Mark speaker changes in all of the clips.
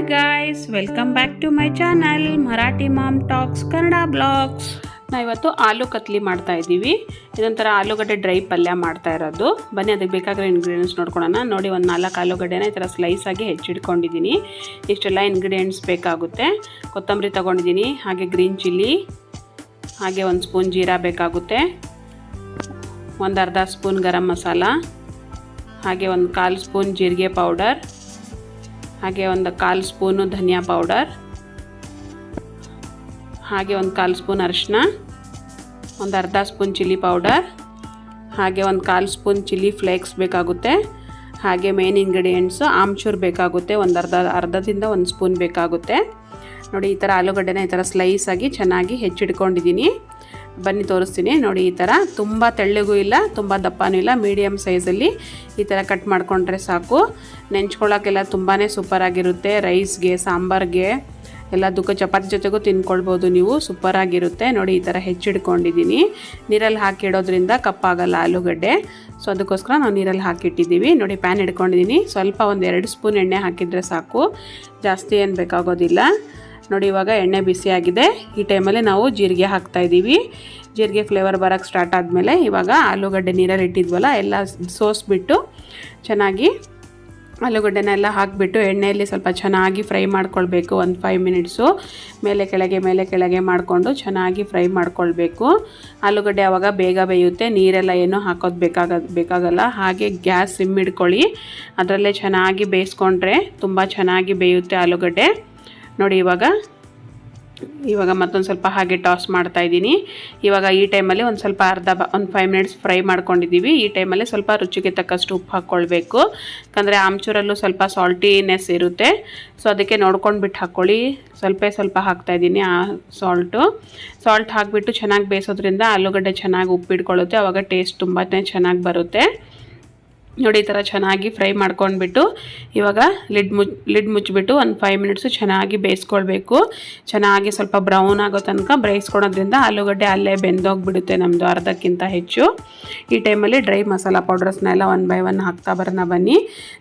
Speaker 1: Hi guys welcome back to my channel Marathi mom talks Kannada blogs ನಾವಿವತ್ತು ಆಲೂ ಕತ್ಲಿ ಮಾಡ್ತಾ ಇದ್ದೀವಿ. ಇದೊಂಥರ ಆಲೂಗಡ್ಡೆ ಡ್ರೈ ಪಲ್ಯ ಮಾಡ್ತಾ ಇರೋದು. ಬನ್ನಿ, ಅದಕ್ಕೆ ಬೇಕಾಗಿರೋ ಇಂಗ್ರೀಡಿಯೆಂಟ್ಸ್ ನೋಡ್ಕೊಳ್ಳೋಣ. ನೋಡಿ, ಒಂದು ನಾಲ್ಕು ಆಲೂಗಡ್ಡೆನ ಈ ಥರ ಆಗಿ ಹೆಚ್ಚಿಟ್ಕೊಂಡಿದ್ದೀನಿ ಇಷ್ಟೆಲ್ಲ ಇಂಗ್ರೀಡಿಯೆಂಟ್ಸ್ ಬೇಕಾಗುತ್ತೆ. ಕೊತ್ತಂಬರಿ ತೊಗೊಂಡಿದ್ದೀನಿ, ಹಾಗೆ ಗ್ರೀನ್ ಚಿಲ್ಲಿ ಹಾಗೆ ಒಂದು ಸ್ಪೂನ್ ಜೀರಾ ಬೇಕಾಗುತ್ತೆ. ಒಂದು ಅರ್ಧ ಸ್ಪೂನ್ ಗರಂ ಮಸಾಲ, ಹಾಗೆ ಒಂದು ಕಾಲು ಸ್ಪೂನ್ ಜೀರಿಗೆ ಪೌಡರ್ ಹಾಗೆ ಒಂದು ಕಾಲು ಸ್ಪೂನು ಧನಿಯಾ ಪೌಡರ್, ಹಾಗೆ ಒಂದು ಕಾಲು ಸ್ಪೂನ್ ಅರಿಶಿನ ಒಂದು ಅರ್ಧ ಸ್ಪೂನ್ ಚಿಲ್ಲಿ ಪೌಡರ್, ಹಾಗೆ ಒಂದು ಕಾಲು ಸ್ಪೂನ್ ಚಿಲ್ಲಿ ಫ್ಲೇಕ್ಸ್ ಬೇಕಾಗುತ್ತೆ. ಹಾಗೆ ಮೇನ್ ಇಂಗ್ರೀಡಿಯೆಂಟ್ಸು ಆಮ್ಚೂರ್ ಬೇಕಾಗುತ್ತೆ, ಒಂದು ಅರ್ಧ, ಅರ್ಧದಿಂದ ಒಂದು ಸ್ಪೂನ್ ಬೇಕಾಗುತ್ತೆ. ನೋಡಿ, ಈ ಥರ ಆಲೂಗಡ್ಡೆನ ಈ ಥರ ಸ್ಲೈಸ್ ಆಗಿ ಚೆನ್ನಾಗಿ ಹೆಚ್ಚಿಟ್ಕೊಂಡಿದ್ದೀನಿ. ಬನ್ನಿ ತೋರಿಸ್ತೀನಿ. ನೋಡಿ, ಈ ಥರ ತುಂಬ ತೆಳ್ಳಗೂ ಇಲ್ಲ, ತುಂಬ ದಪ್ಪನೂ ಇಲ್ಲ ಮೀಡಿಯಮ್ ಸೈಜಲ್ಲಿ ಈ ಥರ ಕಟ್ ಮಾಡಿಕೊಂಡ್ರೆ ಸಾಕು. ನೆಂಚ್ಕೊಳ್ಳೋಕ್ಕೆಲ್ಲ ತುಂಬಾ ಸೂಪರಾಗಿರುತ್ತೆ ರೈಸ್ಗೆ ಸಾಂಬಾರ್ಗೆ ದುಃಖ ಚಪಾತಿ ಜೊತೆಗೂ ತಿನ್ಕೊಳ್ಬೋದು ನೀವು. ಸೂಪರಾಗಿರುತ್ತೆ ನೋಡಿ, ಈ ಥರ ಹೆಚ್ಚಿಡ್ಕೊಂಡಿದ್ದೀನಿ ನೀರಲ್ಲಿ ಹಾಕಿಡೋದ್ರಿಂದ ಕಪ್ಪಾಗಲ್ಲ ಆಲೂಗಡ್ಡೆ. ಸೊ ಅದಕ್ಕೋಸ್ಕರ ನಾವು ನೀರಲ್ಲಿ ಹಾಕಿಟ್ಟಿದ್ದೀವಿ. ನೋಡಿ ಪ್ಯಾನ್ ಹಿಡ್ಕೊಂಡಿದ್ದೀನಿ. ಸ್ವಲ್ಪ ಒಂದು ಎರಡು ಸ್ಪೂನ್ ಎಣ್ಣೆ ಹಾಕಿದರೆ ಸಾಕು. ಜಾಸ್ತಿ ಏನು ಬೇಕಾಗೋದಿಲ್ಲ. ನೋಡಿ ಇವಾಗ ಎಣ್ಣೆ ಬಿಸಿಯಾಗಿದೆ ಈ ಟೈಮಲ್ಲಿ ನಾವು ಜೀರಿಗೆ ಹಾಕ್ತಾ ಇದ್ದೀವಿ. ಜೀರಿಗೆ ಫ್ಲೇವರ್ ಬರೋಕ್ಕೆ ಸ್ಟಾರ್ಟ್ ಆದಮೇಲೆ ಇವಾಗ ಆಲೂಗಡ್ಡೆ ನೀರಲ್ಲಿ ಇಟ್ಟಿದ್ವಲ್ಲ, ಎಲ್ಲ ಸೋಸ್ಬಿಟ್ಟು ಚೆನ್ನಾಗಿ ಆಲೂಗಡ್ಡೆನೆಲ್ಲ ಹಾಕಿಬಿಟ್ಟು ಎಣ್ಣೆಯಲ್ಲಿ ಸ್ವಲ್ಪ ಚೆನ್ನಾಗಿ ಫ್ರೈ ಮಾಡ್ಕೊಳ್ಬೇಕು, ಒಂದು ಫೈವ್ ಮಿನಿಟ್ಸು ಮೇಲೆ ಕೆಳಗೆ ಮೇಲೆ ಕೆಳಗೆ ಮಾಡಿಕೊಂಡು ಚೆನ್ನಾಗಿ ಫ್ರೈ ಮಾಡ್ಕೊಳ್ಬೇಕು. ಆಲೂಗಡ್ಡೆ ಆವಾಗ ಬೇಗ ಬೇಯುತ್ತೆ, ನೀರೆಲ್ಲ ಏನೂ ಹಾಕೋದು ಬೇಕಾಗ, ಬೇಕಾಗಲ್ಲ. ಹಾಗೆ ಗ್ಯಾಸ್ ಸಿಮ್ ಇಡ್ಕೊಳ್ಳಿ ಅದರಲ್ಲೇ ಚೆನ್ನಾಗಿ ಬೇಯಿಸ್ಕೊಂಡ್ರೆ ತುಂಬ ಚೆನ್ನಾಗಿ ಬೇಯುತ್ತೆ ಆಲೂಗಡ್ಡೆ. ನೋಡಿ ಇವಾಗ. ಇವಾಗ ಮತ್ತೊಂದು ಸ್ವಲ್ಪ ಹಾಗೆ ಟಾಸ್ ಮಾಡ್ತಾ ಇದ್ದೀನಿ. ಇವಾಗ ಈ ಟೈಮಲ್ಲಿ ಒಂದು ಸ್ವಲ್ಪ ಅರ್ಧ ಒಂದು ಫೈವ್ ಮಿನಿಟ್ಸ್ ಫ್ರೈ ಮಾಡ್ಕೊಂಡಿದ್ದೀವಿ. ಈ ಟೈಮಲ್ಲಿ ಸ್ವಲ್ಪ ರುಚಿಗೆ ತಕ್ಕಷ್ಟು ಉಪ್ಪು ಹಾಕ್ಕೊಳ್ಬೇಕು ಯಾಕಂದರೆ ಆಮ್ಚೂರಲ್ಲೂ ಸ್ವಲ್ಪ ಸಾಲ್ಟಿನೆಸ್ ಇರುತ್ತೆ. ಸೊ ಅದಕ್ಕೆ ನೋಡ್ಕೊಂಡು ಬಿಟ್ಟು ಹಾಕ್ಕೊಳ್ಳಿ ಸ್ವಲ್ಪ ಸ್ವಲ್ಪ ಹಾಕ್ತಾಯಿದ್ದೀನಿ ಆ ಸಾಲ್ಟು ಸಾಲ್ಟ್ ಹಾಕಿಬಿಟ್ಟು ಚೆನ್ನಾಗಿ ಬೇಯಿಸೋದ್ರಿಂದ ಆಲೂಗಡ್ಡೆ ಚೆನ್ನಾಗಿ ಉಪ್ಪಿಟ್ಕೊಳ್ಳುತ್ತೆ. ಆವಾಗ ಟೇಸ್ಟ್ ತುಂಬಾ ಚೆನ್ನಾಗಿ ಬರುತ್ತೆ. ನೋಡಿ, ಈ ಥರ ಚೆನ್ನಾಗಿ ಫ್ರೈ ಮಾಡ್ಕೊಂಡ್ಬಿಟ್ಟು ಇವಾಗ ಲಿಡ್ ಮುಚ್ ಲಿಡ್ ಮುಚ್ಚಿಬಿಟ್ಟು ಒಂದು ಫೈವ್ ಮಿನಿಟ್ಸು ಚೆನ್ನಾಗಿ ಬೇಯಿಸ್ಕೊಳ್ಬೇಕು. ಚೆನ್ನಾಗಿ ಸ್ವಲ್ಪ ಬ್ರೌನ್ ಆಗೋ ತನಕ ಬೇಯಿಸ್ಕೊಳೋದ್ರಿಂದ ಆಲೂಗಡ್ಡೆ ಅಲ್ಲೇ ಬೆಂದೋಗಿಬಿಡುತ್ತೆ ನಮ್ಮದು ಅರ್ಧಕ್ಕಿಂತ ಹೆಚ್ಚು. ಈ ಟೈಮಲ್ಲಿ ಡ್ರೈ ಮಸಾಲ ಪೌಡರ್ಸ್ನೆಲ್ಲ ಒನ್ ಬೈ ಒನ್ ಹಾಕ್ತಾ ಬರೋಣ ಬನ್ನಿ.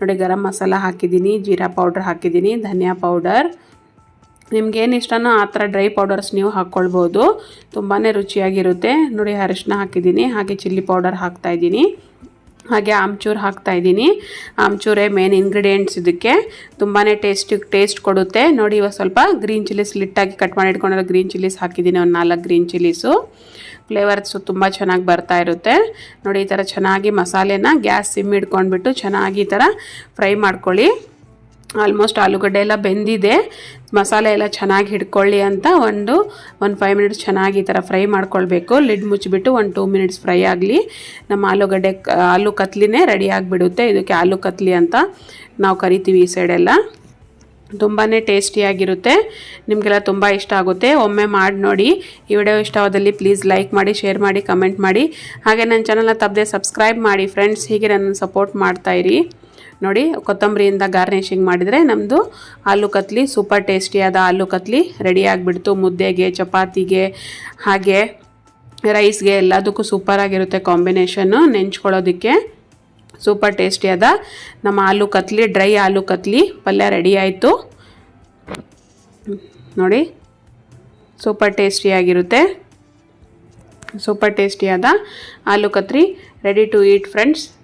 Speaker 1: ನೋಡಿ, ಗರಂ ಮಸಾಲ ಹಾಕಿದ್ದೀನಿ, ಜೀರಾ ಪೌಡ್ರ್ ಹಾಕಿದ್ದೀನಿ, ಧನಿಯಾ ಪೌಡರ್ ನಿಮ್ಗೇನು ಇಷ್ಟನೋ ಆ ಥರ ಡ್ರೈ ಪೌಡರ್ಸ್ ನೀವು ಹಾಕ್ಕೊಳ್ಬೋದು. ತುಂಬಾ ರುಚಿಯಾಗಿರುತ್ತೆ. ನೋಡಿ ಅರಿಶಿನ ಹಾಕಿದ್ದೀನಿ, ಹಾಗೆ ಚಿಲ್ಲಿ ಪೌಡರ್ ಹಾಕ್ತಾಯಿದ್ದೀನಿ ಹಾಗೆ ಆಮ್ಚೂರು ಹಾಕ್ತಾ ಇದ್ದೀನಿ. ಆಮ್ಚೂರೇ ಮೇನ್ ಇಂಗ್ರೀಡಿಯೆಂಟ್ಸ್ ಇದಕ್ಕೆ. ತುಂಬಾ ಟೇಸ್ಟ್ ಟೇಸ್ಟ್ ಕೊಡುತ್ತೆ. ನೋಡಿ ಇವಾಗ ಸ್ವಲ್ಪ ಗ್ರೀನ್ ಚಿಲ್ಲೀಸ್ ಲಿಟ್ಟಾಗಿ ಕಟ್ ಮಾಡಿ ಇಟ್ಕೊಂಡಿರೋ ಗ್ರೀನ್ ಚಿಲ್ಲೀಸ್ ಹಾಕಿದ್ದೀನಿ. ಒಂದು ನಾಲ್ಕು ಗ್ರೀನ್ ಚಿಲ್ಲೀಸು ಫ್ಲೇವರ್ಸು ತುಂಬ ಚೆನ್ನಾಗಿ ಬರ್ತಾ ಇರುತ್ತೆ. ನೋಡಿ ಈ ಥರ ಚೆನ್ನಾಗಿ ಮಸಾಲೆನ ಗ್ಯಾಸ್ ಸಿಮ್ ಇಟ್ಕೊಂಡ್ಬಿಟ್ಟು ಚೆನ್ನಾಗಿ ಈ ಥರ ಫ್ರೈ ಮಾಡ್ಕೊಳ್ಳಿ. ಆಲ್ಮೋಸ್ಟ್ ಆಲೂಗಡ್ಡೆ ಎಲ್ಲ ಬೆಂದಿದೆ. ಮಸಾಲೆ ಎಲ್ಲ ಚೆನ್ನಾಗಿ ಹಿಡ್ಕೊಳ್ಳಿ ಅಂತ ಒಂದು ಒಂದು ಫೈವ್ ಮಿನಿಟ್ಸ್ ಚೆನ್ನಾಗಿ ಈ ಥರ ಫ್ರೈ ಮಾಡ್ಕೊಳ್ಬೇಕು. ಲಿಡ್ ಮುಚ್ಚಿಬಿಟ್ಟು ಒಂದು ಟೂ ಮಿನಿಟ್ಸ್ ಫ್ರೈ ಆಗಲಿ. ನಮ್ಮ ಆಲೂಗಡ್ಡೆ ಆಲೂ ಕತ್ಲಿನೇ ರೆಡಿ ಆಗಿಬಿಡುತ್ತೆ. ಇದಕ್ಕೆ ಆಲೂ ಕತ್ಲಿ ಅಂತ ನಾವು ಕರಿತೀವಿ ಈ ಸೈಡೆಲ್ಲ ತುಂಬಾ ಟೇಸ್ಟಿಯಾಗಿರುತ್ತೆ ನಿಮಗೆಲ್ಲ ತುಂಬ ಇಷ್ಟ ಆಗುತ್ತೆ. ಒಮ್ಮೆ ಮಾಡಿ ನೋಡಿ. ಈ ವಿಡಿಯೋ ಇಷ್ಟವಾದಲ್ಲಿ ಪ್ಲೀಸ್ ಲೈಕ್ ಮಾಡಿ ಶೇರ್ ಮಾಡಿ ಕಮೆಂಟ್ ಮಾಡಿ. ಹಾಗೆ ನನ್ನ ಚಾನಲ್ನ ತಪ್ಪದೆ ಸಬ್ಸ್ಕ್ರೈಬ್ ಮಾಡಿ. ಫ್ರೆಂಡ್ಸ್ ಹೀಗೆ ನನ್ನ ಸಪೋರ್ಟ್ ಮಾಡ್ತಾಯಿರಿ ನೋಡಿ ಕೊತ್ತಂಬರಿಯಿಂದ ಗಾರ್ನಿಷಿಂಗ್ ಮಾಡಿದರೆ ನಮ್ಮದು ಆಲೂ ಕತ್ಲಿ ಸೂಪರ್ ಟೇಸ್ಟಿಯಾದ ಆಲೂ ಕತ್ಲಿ ರೆಡಿ ಆಗಿಬಿಡ್ತು. ಮುದ್ದೆಗೆ, ಚಪಾತಿಗೆ, ಹಾಗೆ ರೈಸ್ಗೆ ಎಲ್ಲದಕ್ಕೂ ಸೂಪರಾಗಿರುತ್ತೆ ಕಾಂಬಿನೇಷನ್ನು ನೆಂಚ್ಕೊಳ್ಳೋದಕ್ಕೆ ಸೂಪರ್ ಟೇಸ್ಟಿಯಾದ ನಮ್ಮ ಆಲೂ ಕತ್ಲಿ, ಡ್ರೈ ಆಲೂ ಕತ್ಲಿ ಪಲ್ಯ ರೆಡಿ ಆಯಿತು. ನೋಡಿ ಸೂಪರ್ ಟೇಸ್ಟಿಯಾಗಿರುತ್ತೆ. Super ಟೇಸ್ಟಿಯಾದ aloo katri ready to eat, friends.